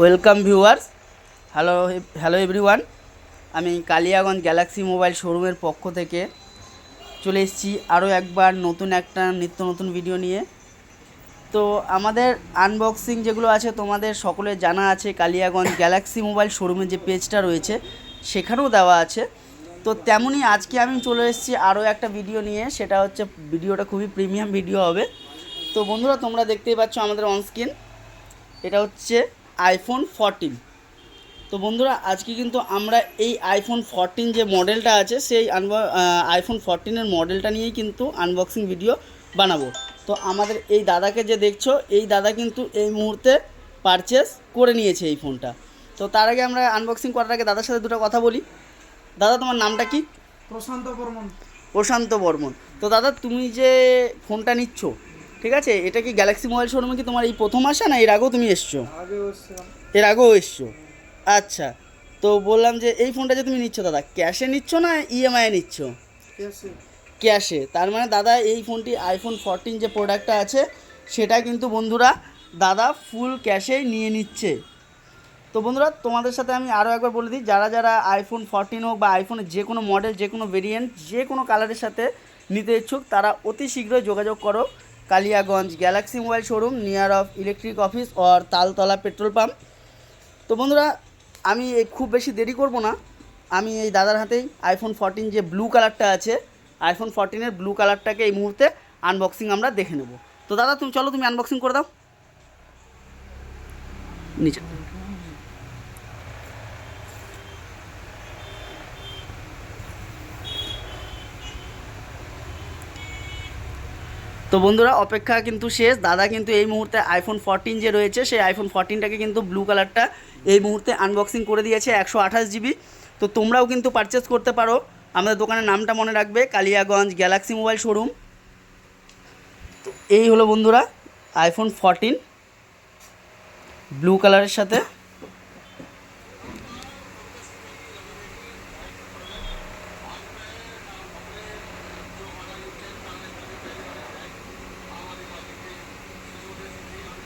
Welcome viewers. Hello hello everyone. আমি Kaliaganj Galaxy mobile শোরুমের পক্ষ থেকে চলে এসেছি আরও একবার নতুন একটা নিত্য নতুন ভিডিও নিয়ে। তো আমাদের আনবক্সিং যেগুলো আছে, তোমাদের সকলের জানা আছে, কালিয়াগঞ্জ গ্যালাক্সি মোবাইল শোরুমের যে পেজটা রয়েছে, সেখানেও দেওয়া আছে। তো তেমনই আজকে আমি চলে এসেছি আরও একটা ভিডিও নিয়ে, সেটা হচ্ছে ভিডিওটা খুবই প্রিমিয়াম ভিডিও হবে। তো বন্ধুরা, তোমরা দেখতেই পাচ্ছ আমাদের অনস্ক্রিন এটা হচ্ছে আইফোন ফরটিন তো বন্ধুরা আজকে কিন্তু আমরা এই আইফোন ফরটিন যে মডেলটা আছে সেই আইফোন ফরটিনের মডেলটা নিয়েই কিন্তু আনবক্সিং ভিডিও বানাবো। তো আমাদের এই দাদাকে যে দেখছ এই দাদা কিন্তু এই মুহূর্তে পারচেস করে নিয়েছে এই ফোনটা তো তার আগে আমরা আনবক্সিং করার আগে দাদার সাথে দুটো কথা বলি। দাদা তোমার নামটা কি? প্রশান্ত বর্মন। প্রশান্ত বর্মন। তো দাদা তুমি যে ফোনটা নিচ্ছ ঠিক আছে? এটা কি গ্যালাক্সি মোবাইল শোরুমে কি তোমার এই প্রথম আসা না এর আগেও তুমি এসছো? এর আগেও এসছো? আচ্ছা তো বললাম যে এই ফোনটা যে তুমি নিচ্ছ দাদা ক্যাশে নিচ্ছ না ইএমআই নিচ্ছ? ক্যাশে তার মানে দাদা এই ফোনটি আইফোন ফোরটিন যে প্রোডাক্টটা আছে সেটা কিন্তু বন্ধুরা দাদা ফুল ক্যাশেই নিয়ে নিচ্ছে। তো বন্ধুরা তোমাদের সাথে আমি আরও একবার বলে দিই যারা যারা আইফোন ফোরটিন হোক বা আইফোনের যে কোনো মডেল যে কোনো ভেরিয়েন্ট যে কোনো কালারের সাথে নিতে ইচ্ছুক তারা অতি শীঘ্রই যোগাযোগ করো। Kaliaganj Galaxy mobile showroom, near of electric office or Taltala petrol pump. তো বন্ধুরা, আমি এই খুব বেশি দেরি করব না। আমি এই দাদার হাতেই আইফোন ফোরটিন যে ব্লু কালারটা আছে আইফোন ফোরটিনের ব্লু কালারটাকে এই মুহূর্তে আনবক্সিং আমরা দেখে নেব। তো দাদা, তুমি চলো, তুমি আনবক্সিং করে দাও। নিচে। তো বন্ধুরা, অপেক্ষা কিন্তু শেষ। দাদা কিন্তু এই মুহূর্তে আইফোন ফোরটিন যে রয়েছে, সেই আইফোন ফোরটিনটাকে কিন্তু ব্লু কালারটা এই মুহূর্তে আনবক্সিং করে দিয়েছে একশো আঠাশ জিবি তো তোমরাও কিন্তু পারচেস করতে পারো। আমাদের দোকানের নামটা মনে রাখবে, কালিয়াগঞ্জ গ্যালাক্সি মোবাইল শোরুম তো এই হলো বন্ধুরা আইফোন ফোরটিন ব্লু কালারের সাথে।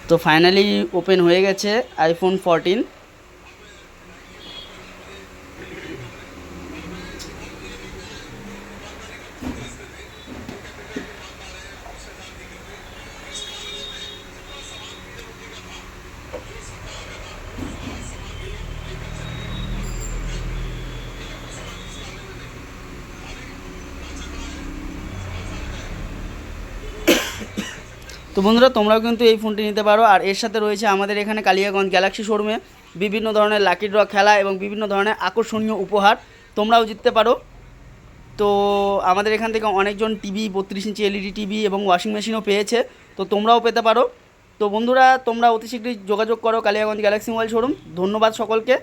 তো ফাইনালি ওপেন হয়ে গেছে আইফোন ফোরটিন তো বন্ধুরা, তোমরাও কিন্তু এই ফোনটি নিতে পারো। আর এর সাথে রয়েছে আমাদের এখানে কালিয়াগঞ্জ গ্যালাক্সি শোরুমে বিভিন্ন ধরনের লাকি ড্র খেলা এবং বিভিন্ন ধরনের আকর্ষণীয় উপহার তোমরাও জিততে পারো। তো আমাদের এখান থেকে অনেকজন টিভি বত্রিশ ইঞ্চি এলইডি টিভি এবং ওয়াশিং মেশিনও পেয়েছে। তো তোমরাও পেতে পারো। তো বন্ধুরা, তোমরা অতি শীঘ্রই যোগাযোগ করো কালিয়াগঞ্জ গ্যালাক্সি মোবাইল শোরুম ধন্যবাদ সকলকে।